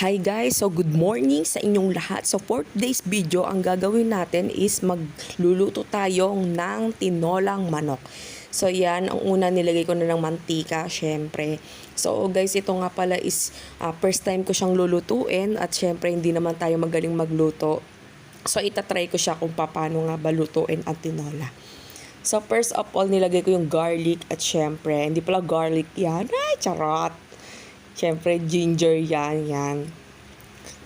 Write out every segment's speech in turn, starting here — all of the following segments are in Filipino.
Hi guys! So good morning sa inyong lahat. So for today's video, ang gagawin natin is magluluto tayo ng tinolang manok. So yan, ang una nilagay ko na ng mantika, syempre. So guys, ito nga pala is ah, first time ko siyang lulutuin at syempre hindi naman tayo magaling magluto. So itatry ko siya kung paano nga balutuin ang tinola. So first of all, nilagay ko yung garlic at syempre, hindi pala garlic yan. Ay, charot! Siyempre, ginger yan, yan.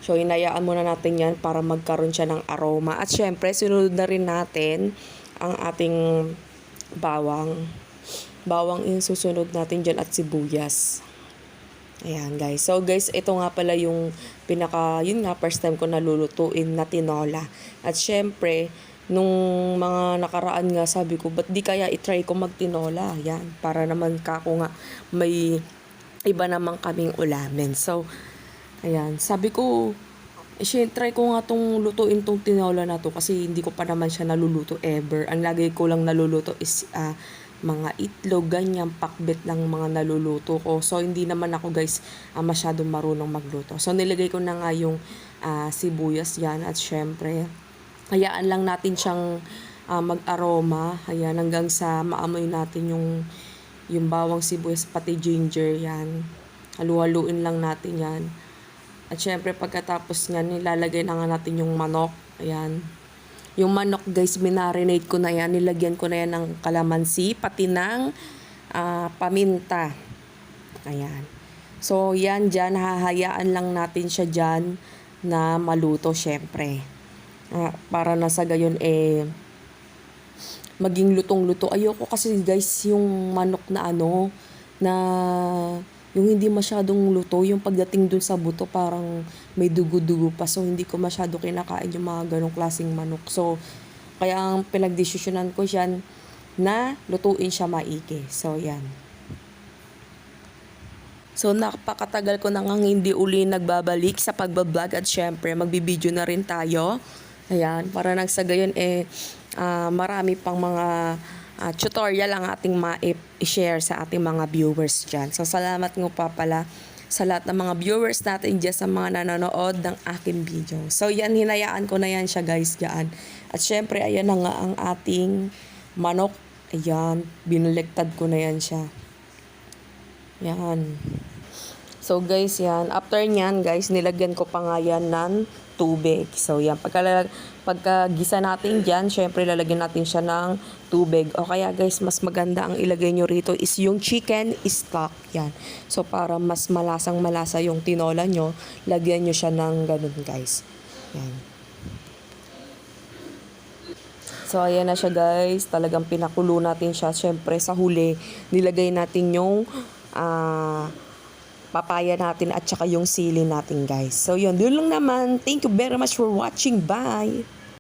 So, hinayaan muna natin yan para magkaroon siya ng aroma. At syempre, sunod na rin natin ang ating bawang. Bawang yung susunod natin dyan at sibuyas. Ayan, guys. So, guys, ito nga pala yung pinaka, yun nga, first time ko nalulutuin na tinola. At syempre, nung mga nakaraan nga, sabi ko, ba't di kaya itry ko magtinola? Yan, para naman kako nga may iba naman kaming ulamin. So, ayan, sabi ko, eh, try ko nga tong lutuin tong tinola na to kasi hindi ko pa naman siya naluluto ever. Ang lagi ko lang naluluto is ah, mga itlog, ganyan, pakbet lang mga naluluto ko. So, hindi naman ako guys ah, masyadong marunong magluto. So, nilagay ko na nga yung ah, sibuyas yan at syempre, hayaan lang natin siyang ah, mag-aroma. Ayan, hanggang sa maamoy natin yung yung bawang sibuyas pati ginger yan. Halu-haluin lang natin yan. At syempre pagkatapos niyan, nilalagay na nga natin yung manok. Ayan. Yung manok guys, minarinate ko na yan. Nilagyan ko na yan ng kalamansi, pati ng ah, paminta. Ayan. So yan dyan, hahayaan lang natin siya dyan na maluto syempre. Ah, para na sa gayon eh, maging lutong-luto. Ayoko kasi guys yung manok na ano, na yung hindi masyadong luto, yung pagdating dun sa buto parang may dugo-dugo pa. So hindi ko masyado kinakain yung mga ganong klaseng manok. So kaya ang pinagdesisyonan ko siyan na lutuin siya maigi. So yan. So napakatagal ko nang hindi uli nagbabalik sa pagbablog at syempre magbibideo na rin tayo. Ayan, para nang sa gayon eh ah, marami pang mga ah, tutorial ang ating ma-share sa ating mga viewers dyan. So salamat nga pa pala sa lahat ng mga viewers natin dyan sa mga nanonood ng aking video. So yan, hinayaan ko na yan siya guys dyan. At syempre, ayan na nga ang ating manok. Ayan, binulektad ko na yan siya. Yan. So guys, yan. After nyan, guys, nilagyan ko pa nga yan ng tubig. So yan, pagka, pagkagisa natin dyan, syempre lalagyan natin siya ng tubig. O kaya guys, mas maganda ang ilagay nyo rito is yung chicken stock. Yan. So para mas malasang malasa yung tinola nyo, lagyan nyo siya ng ganun guys. Yan. So, ayan na siya guys. Talagang pinakulo natin siya. Siyempre, sa huli, nilagay natin yung ah, papaya natin at saka yung sili natin guys. So, yun. Doon lang naman. Thank you very much for watching. Bye!